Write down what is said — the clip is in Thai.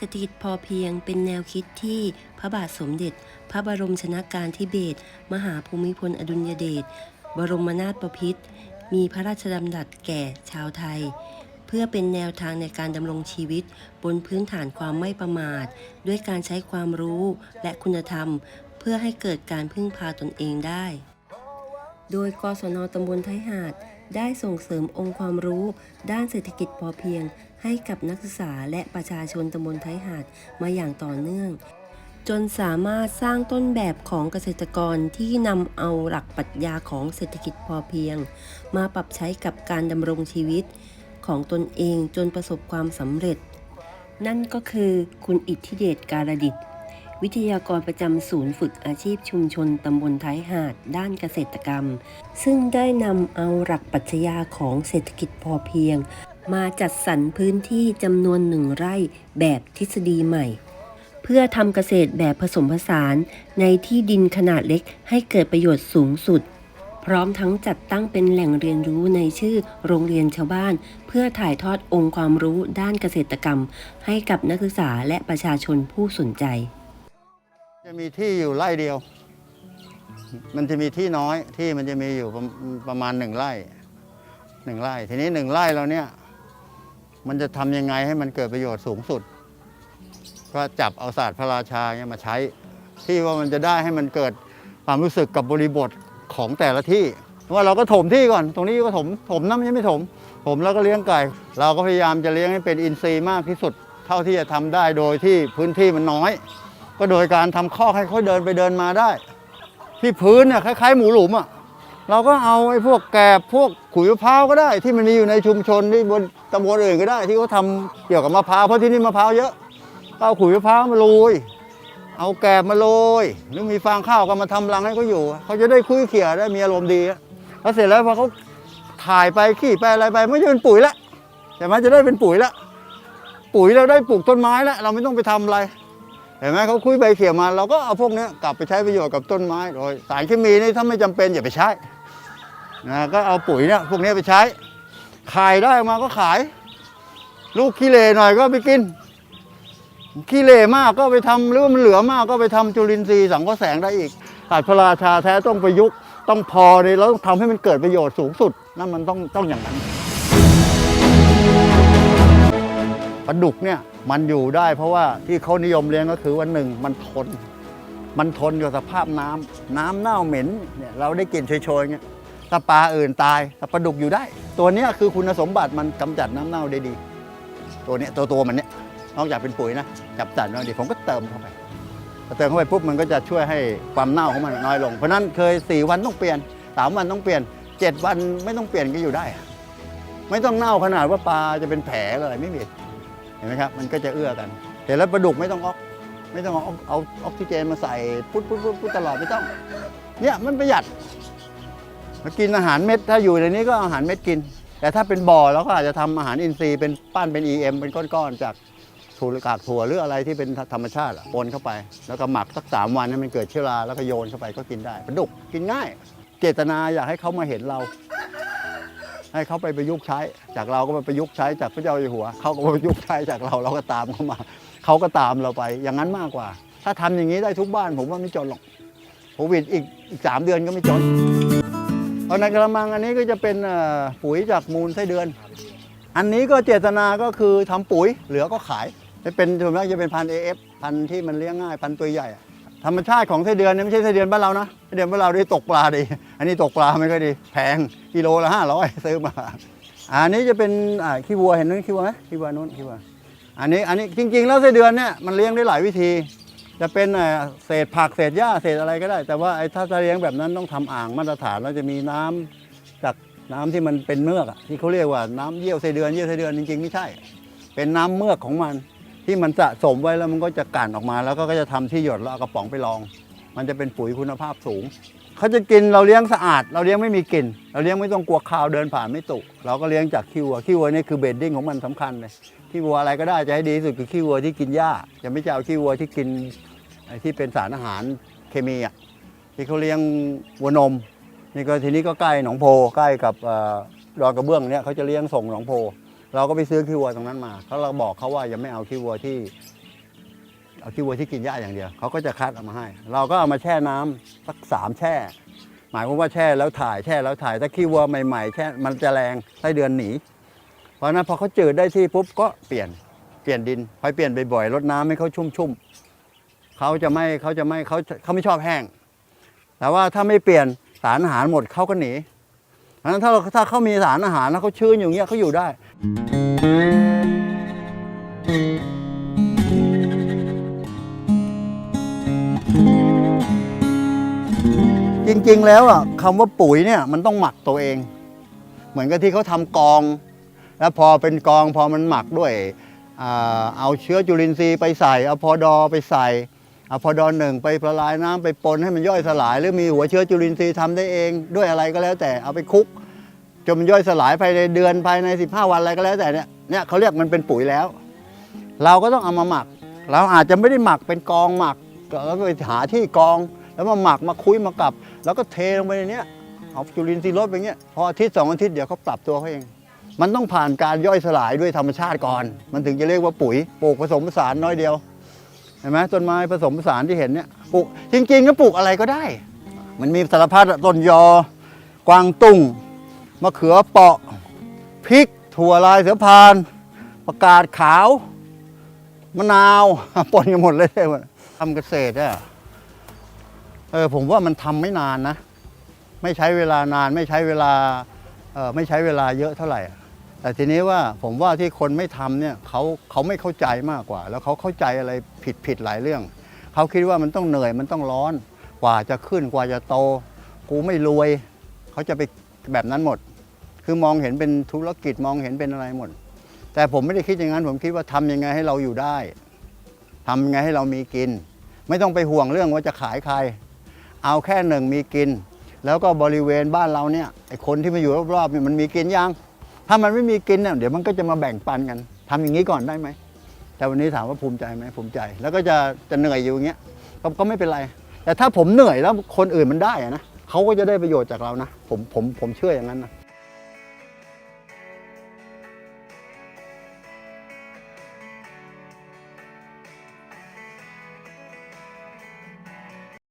เศรษฐกิจพอเพียงเป็นแนวคิดที่พระบาทสมเด็จ พระบรมชนากาธิเบศรมหาภูมิพลอดุลยเดชบรมนาถบพิตรมีพระราชดำรัสแก่ชาวไทย เพื่อเป็นแนวทางในการดำรงชีวิต บนพื้นฐานความไม่ประมาท ด้วยการใช้ความรู้และคุณธรรม เพื่อให้เกิดการพึ่งพาตนเองได้ โดยกศนตำบลไทยหาดได้ส่งเสริมองค์ความรู้ ด้านเศรษฐกิจพอเพียง ให้กับนักศึกษาและประชาชนตำบลไทยหาดมาอย่างต่อเนื่อง จนสามารถสร้างต้นแบบของเกษตรกรที่นำเอาหลักปรัชญาของเศรษฐกิจพอเพียง มาปรับใช้กับการดำรงชีวิตของตนเองจนประสบความสำเร็จ นั่นก็คือคุณอิทธิเดชการดิตวิทยากรประจำศูนย์ฝึกอาชีพชุมชนตำบลท้ายหาดด้านเกษตรกรรม ซึ่งได้นำเอาหลักปรัชญาของเศรษฐกิจพอเพียง มาจัดสรรพื้นที่จำนวนหนึ่งไร่แบบทฤษฎีใหม่ เพื่อทำเกษตรแบบผสมผสานในที่ดินขนาดเล็กให้เกิดประโยชน์สูงสุด พร้อมทั้งจัดตั้งเป็นแหล่งเรียนรู้ในชื่อโรงเรียนชาวบ้าน เพื่อถ่ายทอดองค์ความรู้ด้านเกษตรกรรม ให้กับนักศึกษาและประชาชนผู้สนใจ จะมีที่อยู่ไร่เดียว มันจะมีที่น้อยที่มันจะมีอยู่ประประมาณหนึ่งไร่หนึ่งไร่ทีนี้หนึ่งไร่เราเนี่ย มันจะทำยังไงให้มันเกิดประโยชน์สูงสุด ก็จับเอาศาสตร์พระราชาเนี่ยมาใช้ ที่ว่ามันจะได้ให้มันเกิดความรู้สึกกับบริบทของแต่ละที่ว่าเราก็ถมที่ก่อน ตรงนี้ก็ถมถมน้ำยังไม่ถม ถมแล้วก็เลี้ยงไก่ เราก็พยายามจะเลี้ยงให้เป็นอินทรีย์มากที่สุด เท่าที่จะทำได้โดยที่พื้นที่มันน้อย ก็โดยการทำคอกให้เขาเดินไปเดินมาได้ ที่พื้นเนี่ยคล้ายๆ หมูหลุมอะ เราก็เอาไอ้พวกแกบพวกขุยมะพร้าวก็ได้ ที่มันมีอยู่ในชุมชนที่บนตำบลอื่นก็ได้ ที่เขาทำเกี่ยวกับมะพร้าวเพราะที่นี่มะพร้าวเยอะก็เอาขุยมะพร้าวมาโรยเอาแกบมาโรยหรือมีฟางข้าวก็มาทำรังให้เขาอยู่เขาจะได้คุยเขี่ยได้มีอารมณ์ดีอะแล้วเสร็จแล้วพอเขาถ่ายไปขี้ไปอะไรไปไม่ใช่เป็นปุ๋ยละแต่มันจะได้เป็นปุ๋ยละปุ๋ยเราได้ปลูกต้นไม้แล้วเราไม่ต้องไปทำอะไรเห็นไหมเขาคุยใบเขี่ยมาเราก็เอาพวกนี้กลับไปใช้ประโยชน์กับต้นไม้โดยสารเคมีนี่ถ้าไม่จำเป็นอย่าไปใช้ นะก็เอาปุ๋ยเนี่ยพวกนี้ไปใช้ ขายได้มาก็ขาย ลูกขี้เหร่หน่อยก็ไปกินขี้เหร่มากก็ไปทำหรือว่ามันเหลือมากก็ไปทำจุลินทรีย์สังเคราะห์แสงได้อีกศาสตร์พระราชาแท้ต้องประยุกต์ต้องพอเลยแล้วต้องทำให้มันเกิดประโยชน์สูงสุดนั่นมันต้องต้องอย่างนั้นปลาดุกเนี่ยมันอยู่ได้เพราะว่าที่เขานิยมเลี้ยงก็คือว่าหนึ่งมันทน มันทนกับสภาพน้ำน้ำเน่าเหม็นเนี่ยเราได้กลิ่นโชยๆเงี้ย ถ้าปลาอื่นตายแต่ปลาดุกอยู่ได้ ตัวนี้คือคุณสมบัติมันกำจัดน้ำเน่าได้ดี ตัวนี้ตัวตัวมันเนี้ยนอกจากเป็นปุ๋ยนะกำจัดน้อยดีผมก็เติมเข้าไปพอเติมเข้าไปปุ๊บมันก็จะช่วยให้ความเน่าของมันน้อยลง เพราะนั้นเคย 4 วันต้องเปลี่ยนสามวันต้องเปลี่ยน 7 วันไม่ต้องเปลี่ยนก็อยู่ได้ ไม่ต้องเน่าขนาดว่าปลาจะเป็นแผลอะไรไม่มีเห็นไหมครับมันก็จะเอื้อกันเห็นแล้วปลาดุกไม่ต้องออกไม่ต้องเอาเอาออกซิเจนมาใส่พุดพุดพุดพุดตลอดไม่ต้องเนี่ยมันประหยัด มากินอาหารเม็ดถ้าอยู่ในนี้ก็อาหารเม็ดกิน แต่ถ้าเป็นบ่อเราก็อาจจะทำอาหารอินทรีย์เป็นปั้นเป็น EM เป็นก้อนๆจากถั่วกากถั่วหรืออะไรที่เป็นธรรมชาติปนเข้าไป แล้วก็หมักสักสามวันให้มันเกิดเชื้อราแล้วก็โยนเข้าไปก็กินได้ปลาดุกกินง่าย เจตนาอยากให้เขามาเห็นเรา ให้เขาไปประยุกต์ใช้ จากเราก็ไปประยุกต์ใช้จากพระเจ้าอยู่หัวเขาก็ประยุกต์ใช้จากเราเราก็ตามเขามาเขาก็ตามเราไป อย่างนั้นมากกว่า ถ้าทำอย่างนี้ได้ทุกบ้าน ผมว่าไม่จนหรอกโควิดอีกอีกสามเดือนก็ไม่จน เอาในกระมังอันนี้ก็จะเป็นปุ๋ยจากมูลไส้เดือน อันนี้ก็เจตนาก็คือทำปุ๋ยเหลือก็ขายจะเป็นส่วนมากจะเป็นพันเอฟพันธุ์ที่มันเลี้ยงง่ายพันธุ์ตัวใหญ่ธรรมชาติของไส้เดือนเนี่ยไม่ใช่ไส้เดือนบ้านเรานะไส้เดือนบ้านเราได้ตกปลาดี อันนี้ตกปลาไม่ค่อยดี แพงกิโลละห้าร้อยซื้อมา อันนี้จะเป็นขี้วัวเห็นนู้นขี้วัวไหมขี้วัวนู้นขี้วัวอันนี้อันนี้จริง ๆ แล้วไส้เดือนเนี่ยมันเลี้ยงได้หลายวิธี จะเป็นเศษผักเศษหญ้าเศษอะไรก็ได้ แต่ว่าไอ้ถ้าจะเลี้ยงแบบนั้นต้องทำอ่างมาตรฐานแล้วจะมีน้ำจากน้ำที่มันเป็นเมือกที่เขาเรียกว่าน้ำเยี่ยวไสเดือนเยี่ยวไสเดือนจริงๆไม่ใช่ เป็นน้ำเมือกของมันที่มันสะสมไว้แล้วมันก็จะกั่นออกมา แล้วก็จะทำที่หยดแล้วเอากระป๋องไปลอง มันจะเป็นปุ๋ยคุณภาพสูง เขาจะกินเราเลี้ยงสะอาด เราเลี้ยงไม่มีกลิ่นเราเลี้ยงไม่ต้องกลัวคาวเดินผ่านไม่ตุเราก็เลี้ยงจากขี้วัวขี้วัวนี่คือเบดดิ้งของมันสำคัญเลยขี้วัวอะไรก็ได้จะให้ดีที่สุดคือขี้วัวที่กินหญ้าจะไม่ใช่เอาขี้วัวที่กินที่เป็นสารอาหารเคมีอะที่เขาเลี้ยงวัวนมนี่ก็ทีนี้ก็ใกล้หนองโพใกล้กับดอนกระเบื้องเนี่ยเขาจะเลี้ยงส่งหนองโพ เราก็ไปซื้อขี้วัวตรงนั้นมาเขาเราบอกเขาว่าอย่าไม่เอาขี้วัวที่ เอาขี้วัวที่กินหญ้าอย่างเดียวเขาก็จะคัดเอามาให้ เราก็เอามาแช่น้ำสักสามแช่ หมายความว่าแช่แล้วถ่ายแช่แล้วถ่ายถ้าขี้วัวใหม่ๆแช่มันจะแรงไส้เดือนหนี เพราะนั้นพอเขาจืดได้ที่ปุ๊บก็เปลี่ยนเปลี่ยนดินพอเปลี่ยนบ่อยๆรดน้ำให้เขาชุ่มๆเขาจะไม่เขาจะไม่เขาเขาไม่ชอบแห้ง แต่ว่าถ้าไม่เปลี่ยนสารอาหารหมดเขาก็หนีเพราะฉะนั้นถ้าเราถ้าเขามีสารอาหารแล้วเขาชื้นอย่างเงี้ยเขาอยู่ได้ จริงๆแล้วอะคำว่าปุ๋ยเนี่ยมันต้องหมักตัวเอง เหมือนกับที่เขาทำกอง แล้วพอเป็นกองพอมันหมักด้วยเอาเชื้อจุลินทรีย์ไปใส่เอาพอดอไปใส่เอาพอดอหนึ่งไปละลายน้ำไปปนให้มันย่อยสลาย หรือมีหัวเชื้อจุลินทรีย์ทำได้เอง ด้วยอะไรก็แล้วแต่เอาไปคลุกจนมันย่อยสลายภายในเดือนภายใน 15 วันอะไรก็แล้วแต่เนี่ยเนี่ยเขาเรียกมันเป็นปุ๋ยแล้ว เราก็ต้องเอามาหมัก เราอาจจะไม่ได้หมักเป็นกองหมักแล้วก็ไปหาที่กอง แล้วมาหมักมาคุยมากับ แล้วก็เทลงไปในเนี้ยเอาจุลินทรีย์ลดไปเงี้ยพออาทิตย์สองอาทิตย์เดี๋ยวเขาปรับตัวเขาเอง มันต้องผ่านการย่อยสลายด้วยธรรมชาติก่อน มันถึงจะเรียกว่าปุ๋ยปลูกผสมผสานน้อยเดียวเห็นไหมต้นไม้ผสมผสานที่เห็นเนี่ยปลูกจริงๆก็ปลูกอะไรก็ได้ มันมีสารพัดต้นยอกวางตุ้งมะเขือเปาะพริก ถั่วลายเสือพานประกาศขาว มะนาวปนกันหมดเลยทำเกษตรอะ เออผมว่ามันทำไม่นานนะ ไม่ใช้เวลานานไม่ใช้เวลาเออไม่ใช้เวลาเยอะเท่าไหร่ แต่ทีนี้ว่าผมว่าที่คนไม่ทำเนี่ยเขาเขาไม่เข้าใจมากกว่า แล้วเขาเข้าใจอะไรผิดผิดหลายเรื่อง เขาคิดว่ามันต้องเหนื่อยมันต้องร้อน กว่าจะขึ้นกว่าจะโต กูไม่รวย เขาจะไปแบบนั้นหมด คือมองเห็นเป็นธุรกิจมองเห็นเป็นอะไรหมด แต่ผมไม่ได้คิดอย่างนั้น ผมคิดว่าทำยังไงให้เราอยู่ได้ทำยังไงให้เรามีกิน ไม่ต้องไปห่วงเรื่องว่าจะขายใคร เอาแค่หนึ่งมีกิน แล้วก็บริเวณบ้านเราเนี่ยไอคนที่มาอยู่รอบๆเนี่ยมันมีกินยังถ้ามันไม่มีกินเนี่ยเดี๋ยวมันก็จะมาแบ่งปันกันทำอย่างนี้ก่อนได้ไหมแต่วันนี้ถามว่าภูมิใจไหมภูมิใจ แล้วก็จะจะเหนื่อยอยู่อย่างเงี้ยก็ก็ไม่เป็นไร แต่ถ้าผมเหนื่อยแล้วคนอื่นมันได้นะเขาก็จะได้ประโยชน์จากเรานะผมผมผมเชื่ออย่างนั้นนะ